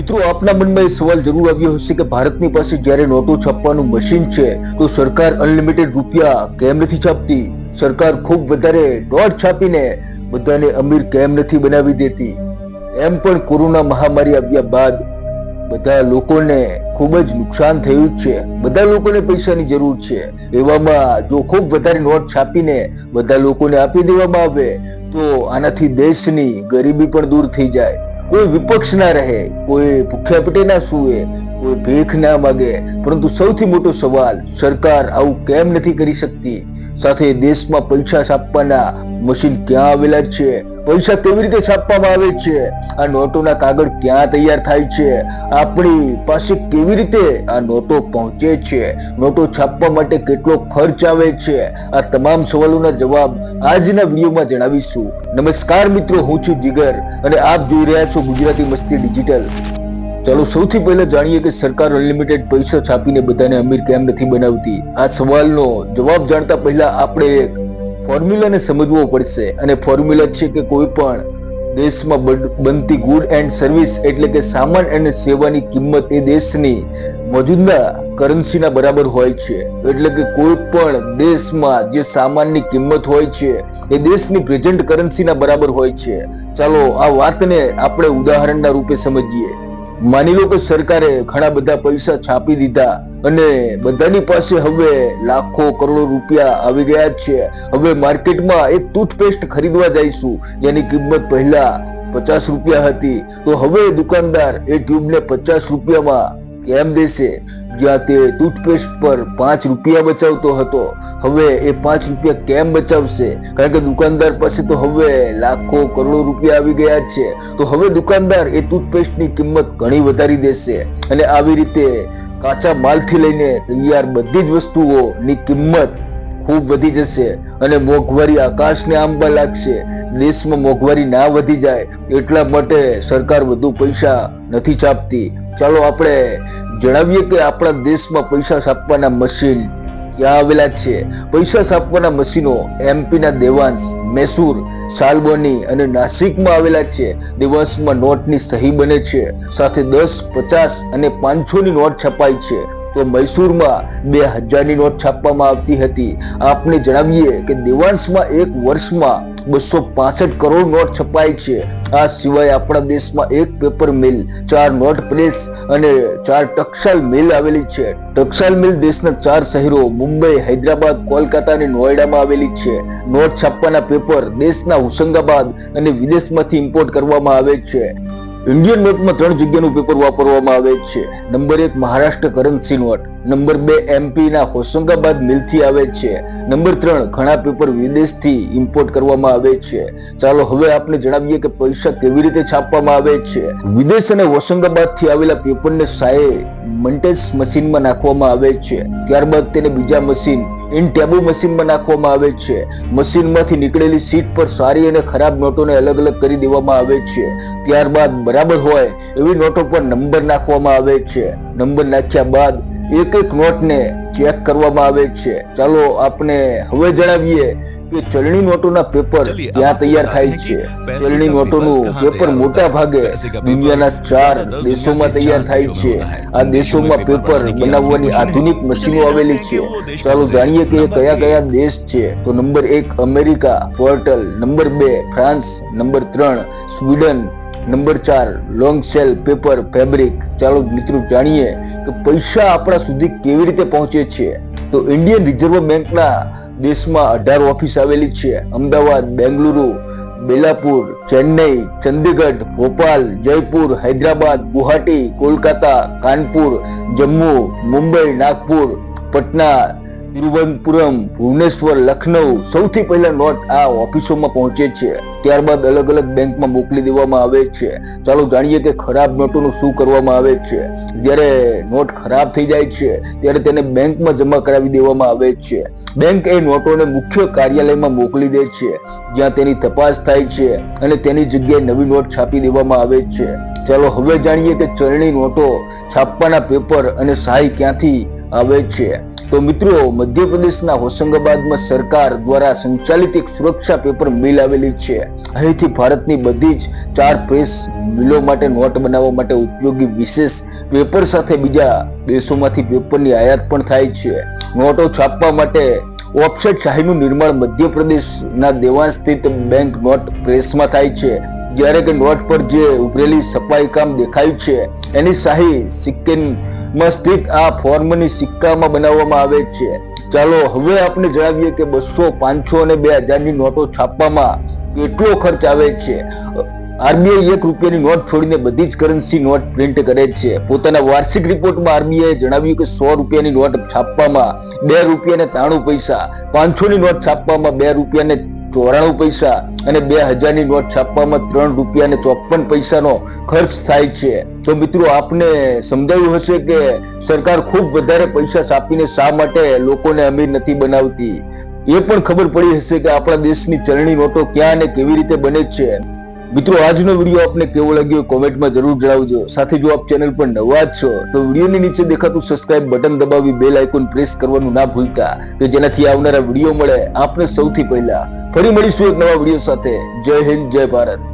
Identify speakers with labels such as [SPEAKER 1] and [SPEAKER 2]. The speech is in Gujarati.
[SPEAKER 1] મિત્રો, આપના મનમાં એ સવાલ જરૂર આવ્યો હશે કે ભારતની પાસે જ્યારે નોટો છાપવાનું મશીન છે, તો સરકાર અનલિમિટેડ રૂપિયા કેમ નથી છાપતી? સરકાર ખૂબ વધારે નોટ છાપીને બધાને અમીર કેમ નથી બનાવી દેતી? એમ પણ કોરોના મહામારી આવ્યા બાદ બધા લોકોને ખૂબ જ નુકસાન થયું છે. બધા લોકોને પૈસાની જરૂર છે. એવામાં જો ખૂબ વધારે નોટ છાપીને બધા લોકોને આપી દેવામાં આવે, તો આનાથી દેશની ગરીબી પણ દૂર થઈ જાય. કોઈ વિપક્ષ ના રહે, કોઈ ભૂખ્યા પેટે ના સૂવે, કોઈ ભીખ ના માગે. પરંતુ સૌથી મોટો સવાલ, સરકાર આવું કેમ નથી કરી શકતી? સાથે દેશમાં પૈસા છાપવાના મશીન ક્યાં આવેલા છે? પૈસા કેવી રીતે છાપવામાં આવે છે? આ નોટોના કાગળ ક્યાં તૈયાર થાય છે? આપણી પાસે કેવી રીતે આ નોટો પહોંચે છે? નોટો છાપવા માટે કેટલો ખર્ચ આવે છે? આ તમામ સવાલોના જવાબ આજના વિડીયોમાં જણાવીશું. નમસ્કાર મિત્રો, હું છું જીગર અને આપ જોઈ રહ્યા છો ગુજરાતી મસ્તી ડિજિટલ. ચાલો સૌથી પહેલા જાણીએ કે સરકાર અનલિમિટેડ પૈસા છાપીને બધાને અમીર કેમ નથી બનાવતી? આ સવાલનો જવાબ જાણતા પહેલા આપણે ફોર્મ્યુલાને સમજવો પડશે. અને ફોર્મ્યુલા છે કે કોઈ પણ દેશમાં બનતી ગુડ એન્ડ સર્વિસ એટલે કે સામાન અને સેવાની કિંમત એ દેશની મોજુદા કરન્સીના બરાબર હોય છે. એટલે કે કોઈ પણ દેશમાં જે સામાનની કિંમત હોય છે, એ દેશની પ્રેઝન્ટ કરન્સીના બરાબર હોય છે. ચાલો આ વાતને આપણે ઉદાહરણના રૂપે સમજીએ. માની લો કે સરકારે ઘણા બધા પૈસા છાપી દીધા અને બધાની પાસે હવે લાખો કરોડો રૂપિયા આવી ગયા છે. હવે માર્કેટમાં એક ટૂથપેસ્ટ ખરીદવા જઈશું. જેની કિંમત પહેલા પચાસ રૂપિયા હતી. તો હવે દુકાનદાર એ ટ્યુબને પચાસ રૂપિયામાં કેમ દેશે જ્યાં તે ટૂથપેસ્ટ પર પાંચ રૂપિયા બચાવતો હતો. હવે એ પાંચ રૂપિયા કેમ બચાવશે? કારણ કે દુકાનદાર પાસે તો હવે લાખો કરોડો રૂપિયા આવી ગયા છે. તો હવે દુકાનદાર એ ટૂથપેસ્ટની કિંમત ઘણી વધારી દેશે અને આવી રીતે કાચા માલથી લઈને તૈયાર બધી જ વસ્તુઓની કિંમત ખૂબ વધી જશે અને મોંઘવારી આકાશને આંબા લાગશે. દેશમાં મોંઘવારી ના વધી જાય એટલા માટે સરકાર વધુ પૈસા નથી છાપતી. ચાલો આપણે જણાવીએ કે આપણા દેશમાં પૈસા છાપવાના મશીન ક્યાં આવેલા છે? પૈસા છાપવાના મશીનો એમપીના દેવાંશ, મૈસૂર સાલબોની અને નાસિકમાં આવેલા છે. દેવાંશમાં નોટની સહી બને છે. સાથે દસ, પચાસ અને પાંચસોની નોટ છપાય છે. તો મૈસૂરમાં બે હજારની નોટ છાપવામાં આવતી હતી. આપને જણાવીએ કે દેવાંશમાં એક વર્ષમાં બસો પાસઠ કરોડ નોટ છપાય છે. આ સિવાય આપણા દેશમાં એક પેપર મિલ, ચાર નોટ પ્રેસ અને ચાર ટકસાલ મિલ આવેલી છે. ટક્સાલ મિલ દેશના ચાર શહેરો, મુંબઈ, હૈદરાબાદ, કોલકાતા અને નોઈડામાં આવેલી છે. નોટ છાપવાના પેપર દેશના હોશંગાબાદ અને વિદેશમાંથી ઇમ્પોર્ટ કરવામાં આવે છે. ઇન્ડિયન નોટમાં ત્રણ જગ્યાનું પેપર વાપરવામાં આવે છે. નંબર એક મહારાષ્ટ્ર કરન્સી નોટ નંબર બે એમપી ના હોશંગાબાદ મિલથી આવે છે. નંબર ત્રણ ઘણા પેપર વિદેશથી ઇમ્પોર્ટ કરવામાં આવે છે. ચાલો હવે આપણે જણાવીએ કે પૈસા કેવી રીતે છાપવામાં આવે છે. વિદેશ અને હોશંગાબાદથી આવેલા પેપરને સાયે મંટેસ મશીનમાં નાખવામાં આવે છે. ત્યારબાદ તેને બીજા મશીન ઇન ટેબુ મશીનમાં નાખવામાં આવે છે. મશીનમાંથી નીકળેલી સીટ પર સારી અને ખરાબ નોટોને અલગ અલગ કરી દેવામાં આવે છે. ત્યારબાદ બરાબર હોય એવી નોટો પર નંબર નાખવામાં આવે છે. નંબર નાખ્યા બાદ એક એક નોટને ચેક કરવામાં આવે છે. ચાલો આપણે હવે જણાવીએ કે ચલણી નોટોના પેપર
[SPEAKER 2] ત્યાં
[SPEAKER 1] તૈયાર થાય છે. ચલણી નોટોનું પેપર મોટા ભાગે દુનિયાના ચાર દેશોમાં તૈયાર થાય છે. આ દેશોમાં પેપર બનાવવાની આધુનિક મશીનો આવેલી છે. ચાલો જાણીએ કે કયા કયા દેશ છે? તો નંબર એક અમેરિકા પોર્ટલ. નંબર બે ફ્રાન્સ. નંબર ત્રણ સ્વીડન. નંબર ચાર લોંગ સેલ પેપર ફેબ્રિક. ચાલો મિત્રો જાણીએ કે પૈસા આપણા સુધી કેવી રીતે પહોંચે છે. તો ઇન્ડિયન રિઝર્વ બેંકના દેશમાં અઢાર ઓફિસ આવેલી છે. અમદાવાદ, બેંગલુરુ, બેલાપુર, ચેન્નઈ, ચંદીગઢ, ભોપાલ, જયપુર, હૈદરાબાદ, ગુવાહાટી, કોલકાતા, કાનપુર, જમ્મુ, મુંબઈ, નાગપુર, પટના તિરુવનંતપુરમ, ભુવનેશ્વર, લખનઉ સૌથી પહેલા નોટ આ ઓફિસોમાં પહોંચે છે. ત્યારબાદ અલગ અલગ બેંકમાં મોકલી દેવામાં આવે છે. ચાલો જાણીએ કે ખરાબ નોટોનું શું કરવામાં આવે છે. જ્યારે નોટ ખરાબ થઈ જાય છે, ત્યારે તેને બેંકમાં જમા કરાવી દેવામાં આવે છે. બેંક એ નોટોને મુખ્ય કાર્યાલયમાં મોકલી દે છે, જ્યાં તેની તપાસ થાય છે અને તેની જગ્યાએ નવી નોટ છાપી દેવામાં આવે છે. ચાલો હવે જાણીએ કે ચલણી નોટો છાપવાના પેપર અને સહાય ક્યાંથી આવે છે. તો મિત્રો, મધ્યપ્રદેશના હોશંગાબાદમાં સરકાર દ્વારા સંચાલિત એક સુરક્ષા પેપર મિલ આવેલી છે. અહીંથી ભારતની બધી જ ચાર પ્રેસ મિલો માટે નોટ બનાવવા માટે ઉપયોગી વિશેષ પેપર સાથે બીજા દેશોમાંથી પેપરની આયાત પણ થાય છે. નોટો છાપવા માટે ઓફસેટ શાહીનું નિર્માણ મધ્યપ્રદેશના દેવાન સ્થિત બેંક નોટ પ્રેસમાં થાય છે. જ્યારે કે નોટ પર જે ઉભરેલી સફાઈ કામ દેખાય છે, એની શાહી સિક્કિમમાં સ્થિત આ ફોર્મની સિક્કામાં બનાવવામાં આવે છે. ચાલો હવે આપણે જણાવીએ કે બસો પાંચસો અને બે હજારની નોટો છાપવામાં કેટલો ખર્ચ આવે છે. આરબીઆઈ એક રૂપિયાની નોટ છોડીને બધી જ કરન્સી નોટ પ્રિન્ટ કરે છે. પોતાના વાર્ષિક રિપોર્ટમાં આરબીઆઈએ જણાવ્યું કે સો રૂપિયાની નોટ છાપવામાં બે રૂપિયા ને ત્રાણું પૈસા પાંચસો ની નોટ છાપવામાં બે રૂપિયા ને ચોરાણું પૈસા અને બે હજારની નોટ છાપવામાં ત્રણ રૂપિયા ચોપન પૈસાનો ખર્ચ થાય છે. તો મિત્રો, આપને સમજાયું હશે કે સરકાર ખૂબ વધારે પૈસા છાપીને શા માટે લોકોને અમીર નથી બનાવતી? એ પણ ખબર પડી હશે કે આપણા દેશની ચલણી નોટો ક્યાં અને કેવી રીતે બને છે. મિત્રો, આજનો વીડિયો આપને કેવો લાગ્યો કોમેન્ટમાં જરૂર જણાવજો. સાથે જો આપ ચેનલ પર નવા જ છો, તો વિડીયોની નીચે દેખાતું સબસ્ક્રાઇબ બટન દબાવી બેલ આઇકોન પ્રેસ કરવાનું ના ભૂલતા, કે જેનાથી આવનારા વીડિયો મળે આપને સૌથી પહેલા. ફરી મળીશું એક નવા વીડિયો સાથે. જય હિન્દ જય ભારત.